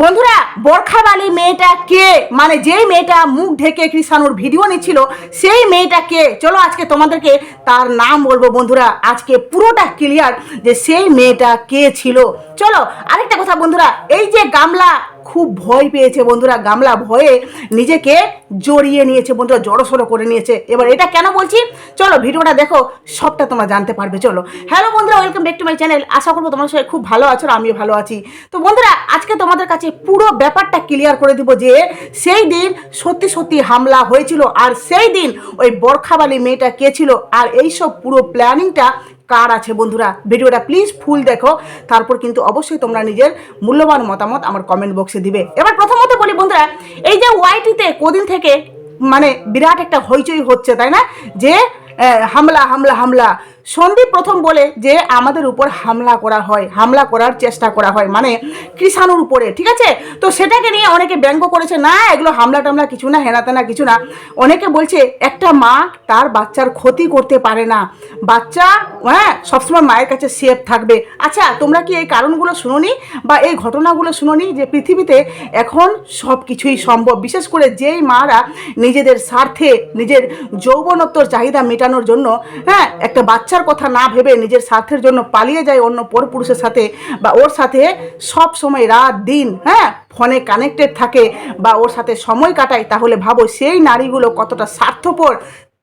বন্ধুরা, বরখাবালি মেয়েটা কে? মানে যেই মেয়েটা মুখ ঢেকে কৃষাণুর ভিডিও নিচ্ছিল, সেই মেয়েটা কে? চলো আজকে তোমাদেরকে তার নাম বলব বন্ধুরা। আজকে পুরোটা ক্লিয়ার যে সেই মেয়েটা কে ছিল। চলো, আরেকটা কথা বন্ধুরা, এই যে গামলা খুব ভয় পেয়েছে বন্ধুরা, গামলা ভয়ে নিজেকে জড়িয়ে নিয়েছে বন্ধুরা, জড়সড়ো করে নিয়েছে। এবার এটা কেন বলছি? চলো ভিডিওটা দেখো, সবটা তোমরা জানতে পারবে, চলো। হ্যালো বন্ধুরা welcome back to my channel আশা করব তোমার সবাই খুব ভালো আছো, আমিও ভালো আছি। তো বন্ধুরা, আজকে তোমাদের কাছে পুরো ব্যাপারটা ক্লিয়ার করে দিব যে, সেই দিন সত্যি সত্যি হামলা হয়েছিল, আর সেই দিন ওই বরখাবালি মেয়েটা কে ছিল, আর এইসব পুরো প্ল্যানিংটা কার আছে বন্ধুরা? ভিডিওটা প্লিজ ফুল দেখো। তারপর কিন্তু অবশ্যই তোমরা নিজের মূল্যবান মতামত আমার কমেন্ট বক্সে দিবে। এবার প্রথমত বলি বন্ধুরা, এই যে ওয়াইটিতে কদিন থেকে মানে বিরাট একটা হইচই হচ্ছে, তাই না? যে হামলা হামলা হামলা। সন্দীপ প্রথম বলে যে আমাদের উপর হামলা করা হয়, হামলা করার চেষ্টা করা হয় মানে কৃষাণুর উপরে, ঠিক আছে? তো সেটাকে নিয়ে অনেকে ব্যঙ্গ করেছে, না, এগুলো হামলা টামলা কিছু না হেনা তেনা কিছু না। অনেকে বলছে, একটা মা তার বাচ্চার ক্ষতি করতে পারে না। বাচ্চা হ্যাঁ সবসময় মায়ের কাছে সেফ থাকবে। আচ্ছা তোমরা কি এই কারণগুলো শুনোনি? বা এই ঘটনাগুলো শুনোনি যে পৃথিবীতে এখন সব কিছুই সম্ভব? বিশেষ করে যেই মারা নিজেদের স্বার্থে, নিজের যৌবনত্বর চাহিদা মেটানোর জন্য হ্যাঁ একটা বাচ্চার কথা না ভেবে নিজের স্বার্থের জন্য পালিয়ে যায় অন্য পরপুরুষের সাথে বা ওর সাথে সব সময় রাত, দিন হ্যাঁ ফোনে কানেক্টেড থাকে বা ওর সাথে সময় কাটায়, তাহলে ভাবো সেই নারীগুলো কতটা স্বার্থপর।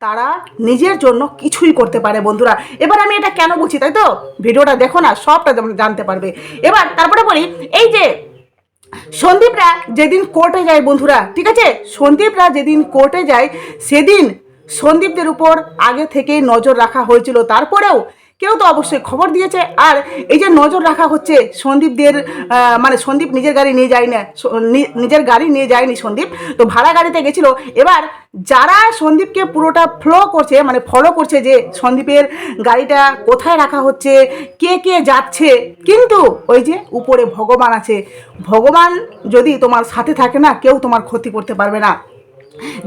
তারা নিজের জন্য কিছুই করতে পারে বন্ধুরা। এবার আমি এটা কেন বলছি তাই তো? ভিডিওটা দেখো না, সবটা জানতে পারবে। এবার তারপরে বলি, এই যে সন্দীপরা যেদিন কোর্টে যায় বন্ধুরা, ঠিক আছে? সন্দীপরা যেদিন কোর্টে যায়, সেদিন সন্দীপদের উপর আগে থেকেই নজর রাখা হয়েছিল। তারপরেও কেউ তো অবশ্যই খবর দিয়েছে। আর এই যে নজর রাখা হচ্ছে সন্দীপদের মানে সন্দীপ নিজের গাড়ি নিয়ে যায় না, নিজের গাড়ি নিয়ে যায়নি সন্দীপ। তো ভাড়া গাড়িতে গেছিল। এবার যারা সন্দীপকে পুরোটা ফ্লো করছে মানে ফলো করছে যে সন্দীপের গাড়িটা কোথায় রাখা হচ্ছে, কে কে যাচ্ছে, কিন্তু ওই যে উপরে ভগবান আছে। ভগবান যদি তোমার সাথে থাকে না, কেউ তোমার ক্ষতি করতে পারবে না।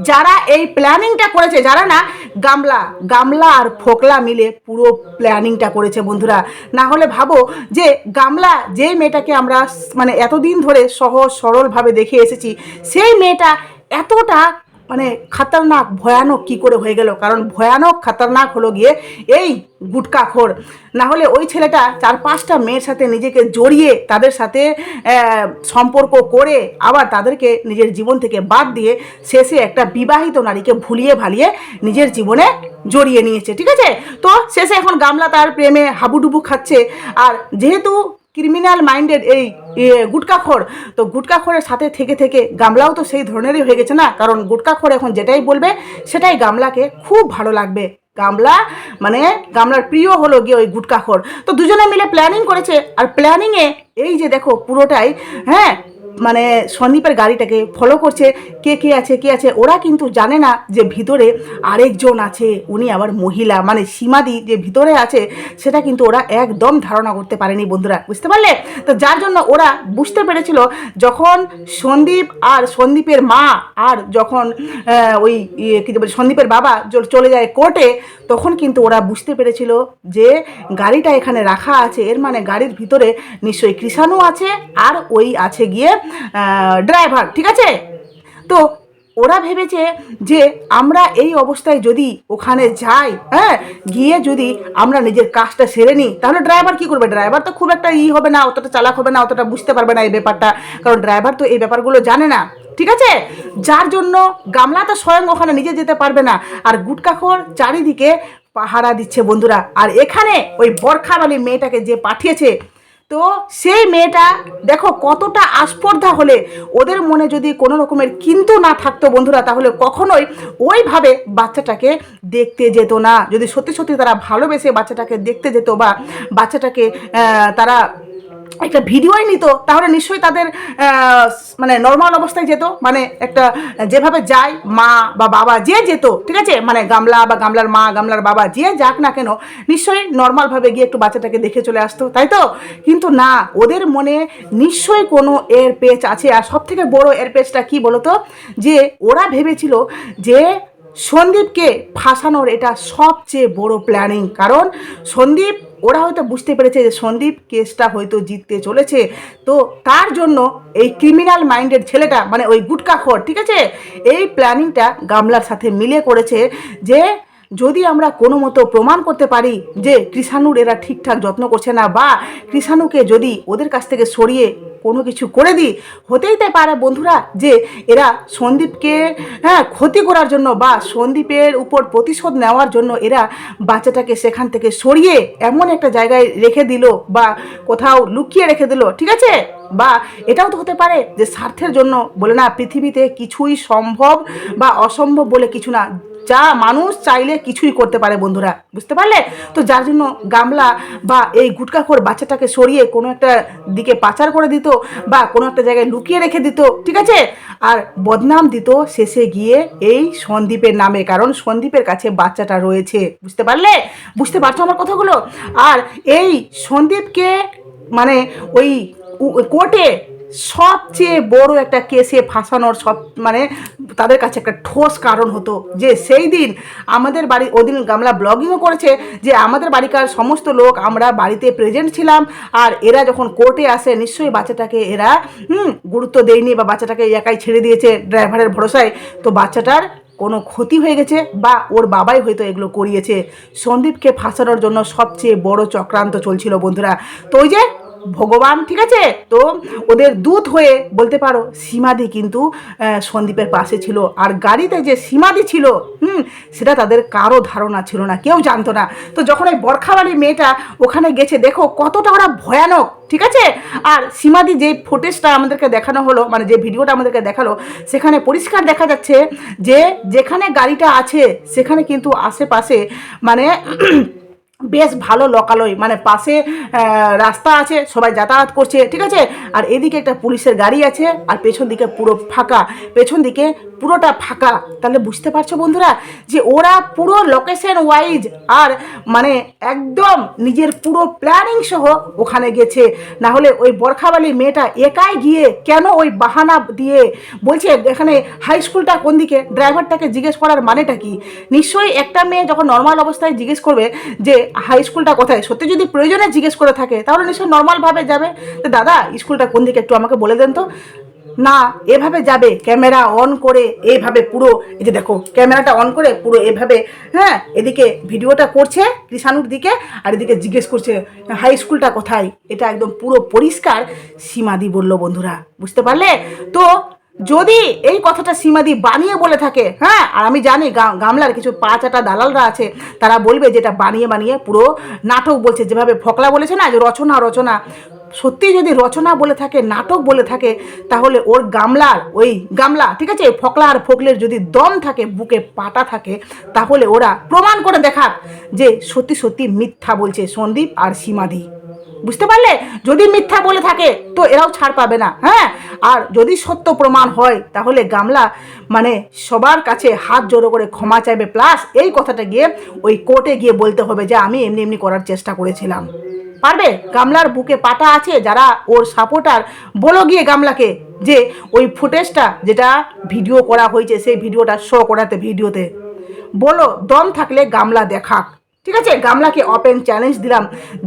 যারা এই প্ল্যানিংটা করেছে, যারা না গামলা গামলা আর ফোকলা মিলে পুরো প্ল্যানিংটা করেছে বন্ধুরা। না হলে ভাবো যে গামলা যে মেয়েটাকে আমরা মানে এতদিন ধরে সহজ সরলভাবে দেখে এসেছি, সেই মেয়েটা এতটা মানে খাতারনাক, ভয়ানক কি করে হয়ে গেল? কারণ ভয়ানক, খাতারনাক হলো গিয়ে এই গুটকাখোর না হলে ওই ছেলেটা চার পাঁচটা মেয়ের সাথে নিজেকে জড়িয়ে তাদের সাথে সম্পর্ক করে আবার তাদেরকে নিজের জীবন থেকে বাদ দিয়ে শেষে একটা বিবাহিত নারীকে ভুলিয়ে ভালিয়ে নিজের জীবনে জড়িয়ে নিয়েছে। ঠিক আছে? তো শেষে এখন গামলা তার প্রেমে হাবুডুবু খাচ্ছে। আর যেহেতু ক্রিমিনাল মাইন্ডেড এই গুটকাখোর তো গুটকাখোরের সাথে থেকে থেকে গামলাও তো সেই ধরনেরই হয়ে গেছে না? কারণ গুটকাখোর এখন যেটাই বলবে, সেটাই গামলাকে খুব ভালো লাগবে। গামলা মানে গামলার প্রিয় হলো গিয়ে ওই গুটকাখোর তো দুজনে মিলে প্ল্যানিং করেছে। আর প্ল্যানিংয়ে এই যে দেখো পুরোটাই হ্যাঁ মানে সন্দীপের গাড়িটাকে ফলো করছে কে কে আছে কে আছে ওরা কিন্তু জানে না যে ভিতরে আরেকজন আছে উনি আবার মহিলা মানে সীমাদি যে ভিতরে আছে সেটা কিন্তু ওরা একদম ধারণা করতে পারেনি বন্ধুরা বুঝতে পারলে? তো যার জন্য ওরা বুঝতে পেরেছিল যখন সন্দীপ আর সন্দীপের মা আর যখন ওই ইয়ে, কি বলে সন্দীপের বাবা চলে যায় কোর্টে তখন কিন্তু ওরা বুঝতে পেরেছিল যে গাড়িটা এখানে রাখা আছে এর মানে গাড়ির ভিতরে নিশ্চয়ই কৃষাণু আছে আর ওই আছে গিয়ে ড্রাইভার ঠিক আছে? তো ওরা ভেবেছে যে আমরা এই অবস্থায় যদি ওখানে যাই হ্যাঁ গিয়ে যদি আমরা নিজের কাজটা সেরে নিই, তাহলে ড্রাইভার কি করবে? ড্রাইভার তো খুব একটা ই হবে না, অতটা চালাক হবে না, অতটা বুঝতে পারবে না এই ব্যাপারটা। কারণ ড্রাইভার তো এই ব্যাপারগুলো জানে না, ঠিক আছে? যার জন্য গামলা তো স্বয়ং ওখানে নিজে যেতে পারবে না। আর গুটকাখোর চারিদিকে পাহারা দিচ্ছে বন্ধুরা। আর এখানে ওই বরখাবালি মেয়েটাকে যে পাঠিয়েছে তো সেই মেয়েটা, দেখো কতটা আস্পর্ধা হলে ওদের মনে যদি কোনো রকমের কিন্তু না থাকতো বন্ধুরা, তাহলে কখনোই ওইভাবে বাচ্চাটাকে দেখতে যেত না। যদি সত্যি সত্যি তারা ভালোবেসে বাচ্চাটাকে দেখতে যেত বা বাচ্চাটাকে তারা একটা ভিডিওই নিত, তাহলে নিশ্চয়ই তাদের মানে নর্মাল অবস্থায় যেত। মানে একটা, যেভাবে যায়, মা বা বাবা যে যেত, ঠিক আছে? মানে গামলা বা গামলার মা, গামলার বাবা যে যাক না কেন, নিশ্চয়ই নর্মালভাবে গিয়ে একটু বাচ্চাটাকে দেখে চলে আসতো, তাই তো? কিন্তু না, ওদের মনে নিশ্চয়ই কোনো এর পেচ আছে। আর সব থেকে বড় এর পেচটা কি বলতো? যে ওরা ভেবেছিল যে সন্দীপকে ফাঁসানোর এটা সবচেয়ে বড় প্ল্যানিং কারণ সন্দীপ, ওরা হয়তো বুঝতে পেরেছে যে সন্দীপ কেসটা হয়তো জিততে চলেছে। তো তার জন্য এই ক্রিমিনাল মাইন্ডের ছেলেটা মানে ওই গুটকাখর ঠিক আছে? এই প্ল্যানিংটা গামলার সাথে মিলে করেছে যে যদি আমরা কোনো মতো প্রমাণ করতে পারি যে কৃষাণুর এরা ঠিকঠাক যত্ন করছে না বা কৃষাণুকে যদি ওদের কাছ থেকে সরিয়ে কোনো কিছু করে দিই, হতেই তাই পারে বন্ধুরা যে এরা সন্দীপকে হ্যাঁ ক্ষতি করার জন্য বা সন্দীপের উপর প্রতিশোধ নেওয়ার জন্য এরা বাচ্চাটাকে সেখান থেকে সরিয়ে এমন একটা জায়গায় রেখে দিল বা কোথাও লুকিয়ে রেখে দিল, ঠিক আছে? বা এটাও তো হতে পারে যে স্বার্থের জন্য বলে না, পৃথিবীতে কিছুই সম্ভব বা অসম্ভব বলে কিছু না। যা মানুষ চাইলে কিছুই করতে পারে বন্ধুরা, বুঝতে পারলে? তো যার জন্য গামলা বা এই গুটকাখোর বাচ্চাটাকে সরিয়ে কোনো একটা দিকে পাচার করে দিত বা কোনো একটা জায়গায় লুকিয়ে রেখে দিত, ঠিক আছে? আর বদনাম দিত শেষে গিয়ে এই সন্দীপের নামে, কারণ সন্দীপের কাছে বাচ্চাটা রয়েছে, বুঝতে পারলে? বুঝতে পারছ আমার কথাগুলো? আর এই সন্দীপকে মানে ওই কোর্টে সবচেয়ে বড় একটা কেসে ফাঁসানোর সব মানে তাদের কাছে একটা ঠোস কারণ হতো যে সেই দিন আমাদের বাড়ি ওদিন গামলা ব্লগিংও করেছে যে আমাদের বাড়িকার সমস্ত লোক আমরা বাড়িতে প্রেজেন্ট ছিলাম আর এরা যখন কোর্টে আসে নিশ্চয়ই বাচ্চাটাকে এরা, হুম, গুরুত্ব দেয়নি বা বাচ্চাটাকে একাই ছেড়ে দিয়েছে ড্রাইভারের ভরসায়, তো বাচ্চাটার কোনো ক্ষতি হয়ে গেছে বা ওর বাবাই হয়তো এগুলো করিয়েছে। সন্দীপকে ফাঁসানোর জন্য সবচেয়ে বড় চক্রান্ত চলছিল বন্ধুরা। তো ওই যে ভগবান, ঠিক আছে? তো ওদের দূত হয়ে বলতে পারো, সীমাদি কিন্তু সন্দীপের পাশে ছিল। আর গাড়িতে যে সীমাদি ছিল, হুম, সেটা তাদের কারও ধারণা ছিল না, কেউ জানতো না। তো যখন ওই বরখাবাড়ি মেয়েটা ওখানে গেছে, দেখো কতটা ওরা ভয়ানক, ঠিক আছে? আর সীমাদি যে ফুটেজটা আমাদেরকে দেখানো হলো মানে যে ভিডিওটা আমাদেরকে দেখাল, সেখানে পরিষ্কার দেখা যাচ্ছে যে, যেখানে গাড়িটা আছে, সেখানে কিন্তু আশেপাশে মানে বেশ ভালো লোকালয় মানে পাশে রাস্তা আছে, সবাই যাতায়াত করছে, ঠিক আছে? আর এদিকে একটা পুলিশের গাড়ি আছে, আর পেছন দিকে পুরো ফাঁকা। পেছন দিকে পুরোটা ফাঁকা। তাহলে বুঝতে পারছ বন্ধুরা যে ওরা পুরো লোকেশন ওয়াইজ আর মানে একদম নিজের পুরো প্ল্যানিং সহ ওখানে গেছে। না হলে ওই বরখাবালি মেয়েটা একাই গিয়ে কেন ওই বাহানা দিয়ে বলছে, এখানে হাই স্কুলটা কোন দিকে? ড্রাইভারটাকে জিজ্ঞেস করার মানেটা কি? নিশ্চয়ই একটা মেয়ে যখন নর্মাল অবস্থায় জিজ্ঞেস করবে যে হাই স্কুলটা কোথায়? সত্যি যদি প্রয়োজনে জিজ্ঞেস করে থাকে, তাহলে নিশ্চয়ই নর্মালভাবে যাবে। তো দাদা স্কুলটা কোন দিকে একটু আমাকে বলে দেন তো। না, এভাবে যাবে ক্যামেরা অন করে এইভাবে পুরো, এই যে দেখো ক্যামেরাটা অন করে পুরো এভাবে হ্যাঁ এদিকে ভিডিওটা করছে কৃষাণুর দিকে, আর এদিকে জিজ্ঞেস করছে হাই স্কুলটা কোথায়? এটা একদম পুরো পরিষ্কার সীমাদি বলল বন্ধুরা, বুঝতে পারলে? তো যদি এই কথাটা সীমাদি বানিয়ে বলে থাকে হ্যাঁ আর আমি জানি গামলার কিছু পাঁচাটা দালালরা আছে, তারা বলবে যেটা বানিয়ে বানিয়ে পুরো নাটক বলছে, যেভাবে ফকলা বলেছে না, যে রচনা রচনা। সত্যি যদি রচনা বলে থাকে, নাটক বলে থাকে, তাহলে ওর গামলার, ওই গামলা, ঠিক আছে, ফকলা আর ফকলের যদি দম থাকে, বুকে পাটা থাকে, তাহলে ওরা প্রমাণ করে দেখাক যে সত্যি সত্যি মিথ্যা বলছে সন্দীপ আর সীমাদি বুঝতে পারলে? যদি মিথ্যা বলে থাকে, তো এরাও ছাড় পাবে না হ্যাঁ? আর যদি সত্য প্রমাণ হয়, তাহলে গামলা মানে সবার কাছে হাত জোড়ো করে ক্ষমা চাইবে। প্লাস এই কথাটা গিয়ে ওই কোর্টে গিয়ে বলতে হবে যে, আমি এমনি এমনি করার চেষ্টা করেছিলাম। পারবে? গামলার বুকে পাটা আছে, যারা ওর সাপোর্টার বলো গিয়ে গামলাকে যে, ওই ফুটেজটা যেটা ভিডিও করা হয়েছে, সেই ভিডিওটা শো করাতে ভিডিওতে বলো, দম থাকলে গামলা দেখাক। ঠিক আছে? গামলাকে ওপেন চ্যালেঞ্জ দিলাম।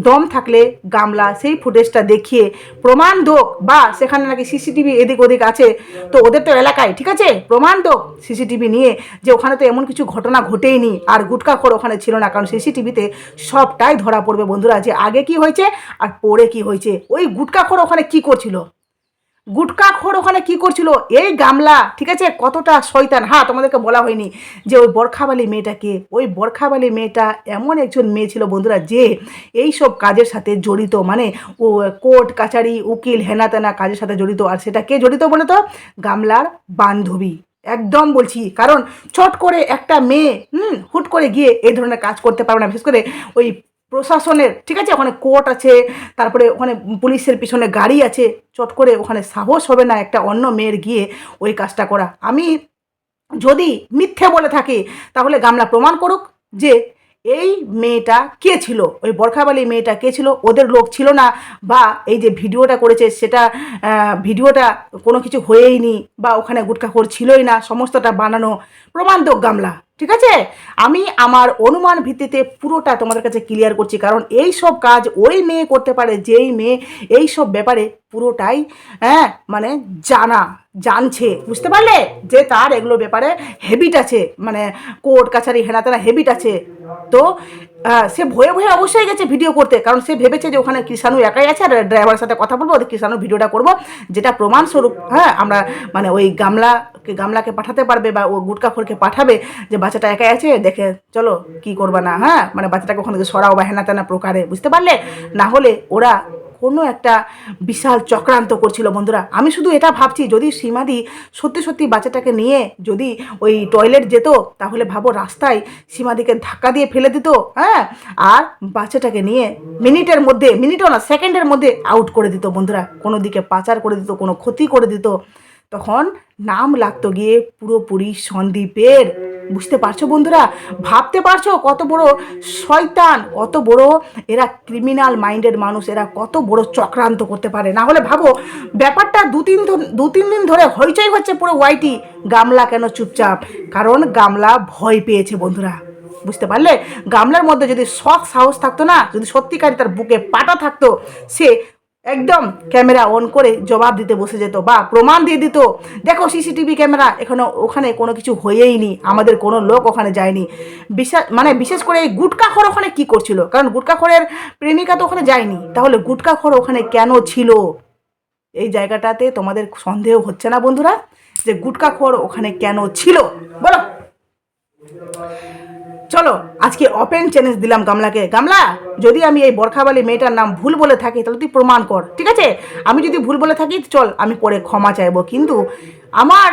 দম থাকলে গামলা সেই ফুটেজটা দেখিয়ে প্রমাণ দোক। বা সেখানে নাকি সিসিটিভি এদিক ওদিক আছে। তো ওদের তো এলাকায়, ঠিক আছে? প্রমাণ দোক সিসিটিভি নিয়ে যে ওখানে তো এমন কিছু ঘটনা ঘটেইনি। আর গুটকাখোর ওখানে ছিল না, কারণ সিসিটিভিতে সবটাই ধরা পড়বে বন্ধুরা। যে আগে কি হয়েছে আর পরে কি হয়েছে? ওই গুটকাখোর ওখানে কি করছিল? গুটকা খোর ওখানে কি করছিল? এই গামলা, ঠিক আছে? কতটা শয়তান? হ্যাঁ তোমাদেরকে বলা হয়নি যে ওই বরখাবালি মেয়েটাকে। ওই বরখাবালি মেয়েটা এমন একজন মেয়ে ছিল বন্ধুরা যে এই সব কাজের সাথে জড়িত মানে ও কোর্ট কাছারি উকিল হেনা তেনা কাজের সাথে জড়িত। আর সেটা কে জড়িত বলে তো? গামলার বান্ধবী। একদম বলছি, কারণ চট করে একটা মেয়ে, হুম, হুট করে গিয়ে এই ধরনের কাজ করতে পারবে না। বিশেষ করে ওই প্রশাসনের, ঠিক আছে? ওখানে কোর্ট আছে, তারপরে ওখানে পুলিশের পিছনে গাড়ি আছে, চট করে ওখানে সাহস হবে না একটা অন্য মেয়ের গিয়ে ওই কাজটা করা। আমি যদি মিথ্যে বলে থাকি, তাহলে গামলা প্রমাণ করুক যে এই মেয়েটা কে ছিল? ওই বরখাবালি মেয়েটা কে ছিল? ওদের লোক ছিল না, বা এই যে ভিডিওটা করেছে, সেটা ভিডিওটা কোনো কিছু হয়েই নি, বা ওখানে গুটখাখোর ছিলই না, সমস্তটা বানানো। প্রমাণ দোক গামলা। ঠিক আছে? আমি আমার অনুমান ভিত্তিতে পুরোটা তোমাদের কাছে ক্লিয়ার করছি, কারণ এই সব কাজ ওই মেয়ে করতে পারে, যেই মেয়ে এই সব ব্যাপারে পুরোটাই হ্যাঁ মানে জানা, জানছে, বুঝতে পারলে? যে তার এগুলো ব্যাপারে হেবিট আছে মানে কোর্ট কাছারি হেনা তেনা হেবিট আছে। তো সে ভয়ে ভয়ে অবশ্যই গেছে ভিডিও করতে, কারণ সে ভেবেছে যে ওখানে কৃষাণু একাই আছে আর ড্রাইভারের সাথে কথা বলব, ওদের কৃষাণুর ভিডিওটা করব, যেটা প্রমাণস্বরূপ হ্যাঁ আমরা মানে ওই গামলাকে গামলাকে পাঠাতে পারবে বা ও গুটকা ফোরকে পাঠাবে যে বাচ্চাটা একাই আছে, দেখে চলো কি করবা না হ্যাঁ মানে বাচ্চাটাকে ওখানে সরাও বা হেনা তেনা প্রকারে, বুঝতে পারলে? না হলে ওরা কোনো একটা বিশাল চক্রান্ত করছিল, বন্ধুরা। আমি শুধু এটা ভাবছি, যদি সীমাদি সত্যি সত্যি বাচ্চাটাকে নিয়ে যদি ওই টয়লেট যেত, তাহলে ভাবো রাস্তায় সীমাদিকে ধাক্কা দিয়ে ফেলে দিত হ্যাঁ? আর বাচ্চাটাকে নিয়ে মিনিটের মধ্যে, মিনিটও না, সেকেন্ডের মধ্যে আউট করে দিত, বন্ধুরা। কোনো দিকে পাচার করে দিত, কোনো ক্ষতি করে দিত। তখন নাম লাগতো গিয়ে পুরোপুরি সন্দীপের। বুঝতে পারছ বন্ধুরা? ভাবতে পারছ কত বড় শয়তান? কত বড় এরা ক্রিমিনাল মাইন্ডের মানুষ, এরা কত বড় চক্রান্ত করতে পারে? না হলে ভাবো, ব্যাপারটা দু তিন দু তিন দিন ধরে হইচই হচ্ছে পুরো ওয়াইটি গামলা কেন চুপচাপ? কারণ গামলা ভয় পেয়েছে বন্ধুরা। বুঝতে পারলে? গামলার মধ্যে যদি শখ, সাহস থাকতো না, যদি সত্যিকারই তার বুকে পাটা থাকতো, সে একদম ক্যামেরা অন করে জবাব দিতে বসে যেত বা প্রমাণ দিয়ে দিত। দেখো সিসিটিভি ক্যামেরা এখানে ওখানে কোনো কিছু হয়েই নি, আমাদের কোনো লোক ওখানে যায়নি। বিশেষ মানে বিশেষ করে এই গুটকাখর ওখানে কি করছিল? কারণ গুটকাখরের প্রেমিকা তো ওখানে যায়নি। তাহলে গুটকাখর ওখানে কেন ছিল? এই জায়গাটাতে তোমাদের সন্দেহ হচ্ছে না বন্ধুরা যে গুটকাখর ওখানে কেন ছিল? বলো। চলো, আজকে ওপেন চ্যালেঞ্জ দিলাম গামলাকে। গামলা, যদি আমি এই বরখাবালি মেয়েটার নাম ভুল বলে থাকি, তাহলে তুই প্রমাণ কর, ঠিক আছে? আমি যদি ভুল বলে থাকি, চল, আমি পরে ক্ষমা চাইব। কিন্তু আমার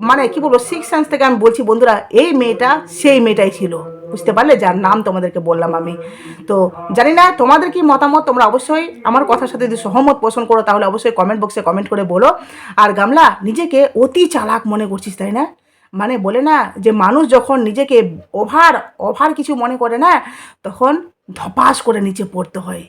মানে কি বলব সিক্স সেন্স থেকে আমি বলছি, বন্ধুরা, এই মেয়েটা সেই মেয়েটাই ছিল। বুঝতে পারলে? যার নাম তোমাদেরকে বললাম আমি। তো জানি না, তোমাদের কি মতামত? তোমরা অবশ্যই আমার কথার সাথে যদি সহমত পোষণ করো, তাহলে অবশ্যই কমেন্ট বক্সে কমেন্ট করে বলো। আর গামলা, নিজেকে অতি চালাক মনে করছিস, তাই না? মানে বলে না যে মানুষ যখন নিজেকে ওভার ওভার কিছু মনে করে না, তখন ধপাস করে নিচে পড়তে হয়।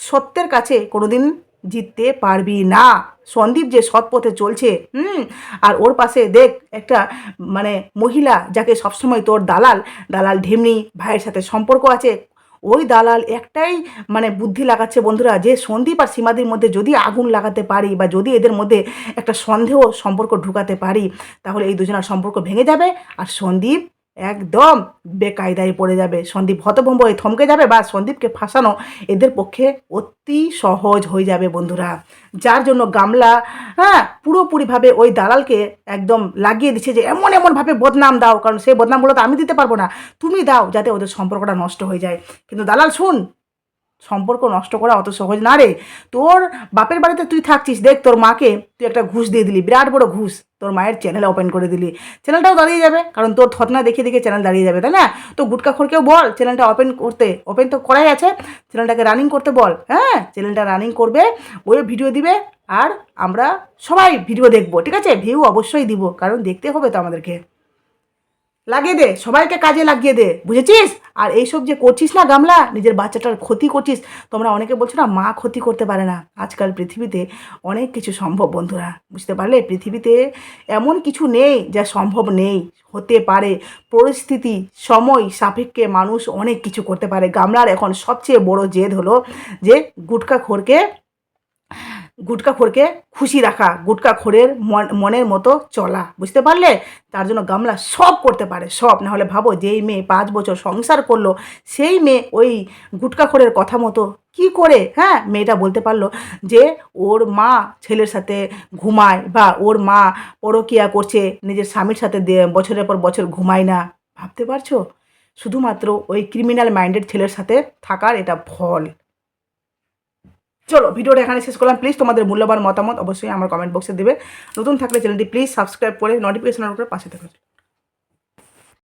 সত্যের কাছে কোনোদিন জিততে পারবি না। সন্দীপ যে সৎ পথে চলছে, হুম, আর ওর পাশে দেখ একটা মানে মহিলা যাকে সবসময় তোর দালাল দালাল ঢেমনি ভাইয়ের সাথে সম্পর্ক আছে ওই দালাল একটাই মানে বুদ্ধি লাগাচ্ছে বন্ধুরা যে সন্দীপ আর সীমাদির মধ্যে যদি আগুন লাগাতে পারি বা যদি এদের মধ্যে একটা সন্দেহ সম্পর্ক ঢুকাতে পারি, তাহলে এই দুজনের সম্পর্ক ভেঙে যাবে। আর সন্দীপ একদম বেকায়দায় পড়ে যাবে। সন্দীপ হতভম্ব হয়ে থমকে যাবে বা সন্দীপকে ফাঁসানো এদের পক্ষে অতি সহজ হয়ে যাবে বন্ধুরা। যার জন্য গামলা হ্যাঁ পুরোপুরিভাবে ওই দালালকে একদম লাগিয়ে দিচ্ছে যে এমন এমনভাবে বদনাম দাও, কারণ সেই বদনামগুলো তো আমি দিতে পারব না। তুমি দাও যাতে ওদের সম্পর্কটা নষ্ট হয়ে যায়। কিন্তু দালাল, শুন সম্পর্ক নষ্ট করা অত সহজ না রে। তোর বাপের বাড়িতে তুই থাকছিস, দেখ তোর মাকে তুই একটা ঘুষ দিয়ে দিলি, বিরাট বড় ঘুষ। তোর মায়ের চ্যানেল ওপেন করে দিলি। চ্যানেলটাও দাঁড়িয়ে যাবে, কারণ তোর থতনা দেখে দেখে চ্যানেল দাঁড়িয়ে যাবে, তাই না? তো গুটকাখোরকেও বল চ্যানেলটা ওপেন করতে ওপেন তো করাই আছে চ্যানেলটাকে রানিং করতে বল হ্যাঁ? চ্যানেলটা রানিং করবে, ওই ভিডিও দিবে, আর আমরা সবাই ভিডিও দেখব, ঠিক আছে? ভিউ অবশ্যই দিব, কারণ দেখতে হবে তো আমাদেরকে। লাগিয়ে দে, সবাইকে কাজে লাগিয়ে দে, বুঝেছিস? আর এইসব যে করছিস না গামলা, নিজের বাচ্চাটার ক্ষতি করছিস, তোমরা অনেকে বলছো না, মা ক্ষতি করতে পারে না। আজকাল পৃথিবীতে অনেক কিছু সম্ভব, বন্ধুরা, বুঝতে পারলে? পৃথিবীতে এমন কিছু নেই যা সম্ভব নেই, হতে পারে, পরিস্থিতি, সময় সাপেক্ষে মানুষ অনেক কিছু করতে পারে। গামলার এখন সবচেয়ে বড় জেদ হলো যে, গুটকা খোরকে গুটকাখোরকে খুশি রাখা গুটকাখোরের মন মনের মতো চলা, বুঝতে পারলে? তার জন্য গামলা সব করতে পারে, সব। না হলে ভাবো যেই মেয়ে পাঁচ বছর সংসার করল, সেই মেয়ে ওই গুটকা গুটকাখোরের কথা মতো কি করে হ্যাঁ? মেয়েটা বলতে পারল যে ওর মা ছেলের সাথে ঘুমায় বা ওর মা পরকিয়া করছে, নিজের স্বামীর সাথে বছরের পর বছর ঘুমায় না। ভাবতে পারছ? শুধুমাত্র ওই ক্রিমিনাল মাইন্ডেড ছেলের সাথে থাকার এটা ফল। চলো, ভিডিওটা এখানে শেষ করলাম। প্লিজ তোমাদের মূল্যবান মতামত অবশ্যই আমার কমেন্ট বক্সে দেবে। নতুন থাকলে চ্যানেলটি প্লিজ সাবস্ক্রাইব করে নোটিফিকেশন করে পাশে থাকবে।